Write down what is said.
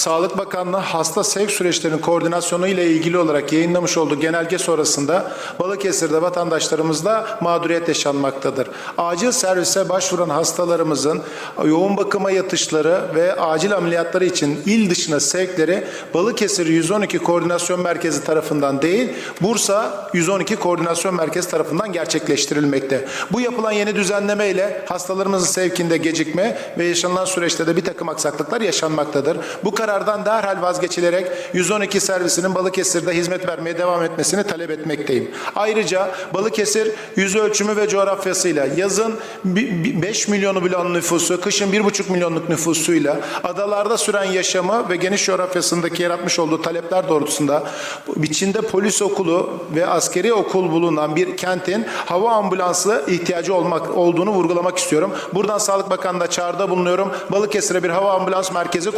Sağlık Bakanlığı hasta sevk süreçlerinin koordinasyonu ile ilgili olarak yayınlamış olduğu genelge sonrasında Balıkesir'de vatandaşlarımızda mağduriyet yaşanmaktadır. Acil servise başvuran hastalarımızın yoğun bakıma yatışları ve acil ameliyatları için il dışına sevkleri Balıkesir 112 Koordinasyon Merkezi tarafından değil, Bursa 112 Koordinasyon Merkezi tarafından gerçekleştirilmekte. Bu yapılan yeni düzenleme ile hastalarımızın sevkinde gecikme ve yaşanılan süreçte de bir takım aksaklıklar yaşanmaktadır. Bu karardan derhal vazgeçilerek 112 servisinin Balıkesir'de hizmet vermeye devam etmesini talep etmekteyim. Ayrıca Balıkesir yüz ölçümü ve coğrafyasıyla yazın 5 milyonu bulan nüfusu, kışın 1,5 milyonluk nüfusuyla adalarda süren yaşamı ve geniş coğrafyasındaki yaratmış olduğu talepler doğrultusunda içinde polis okulu ve askeri okul bulunan bir kentin hava ambulansı ihtiyacı olmak olduğunu vurgulamak istiyorum. Buradan Sağlık Bakanı'na çağrıda bulunuyorum. Balıkesir'e bir hava ambulans merkezi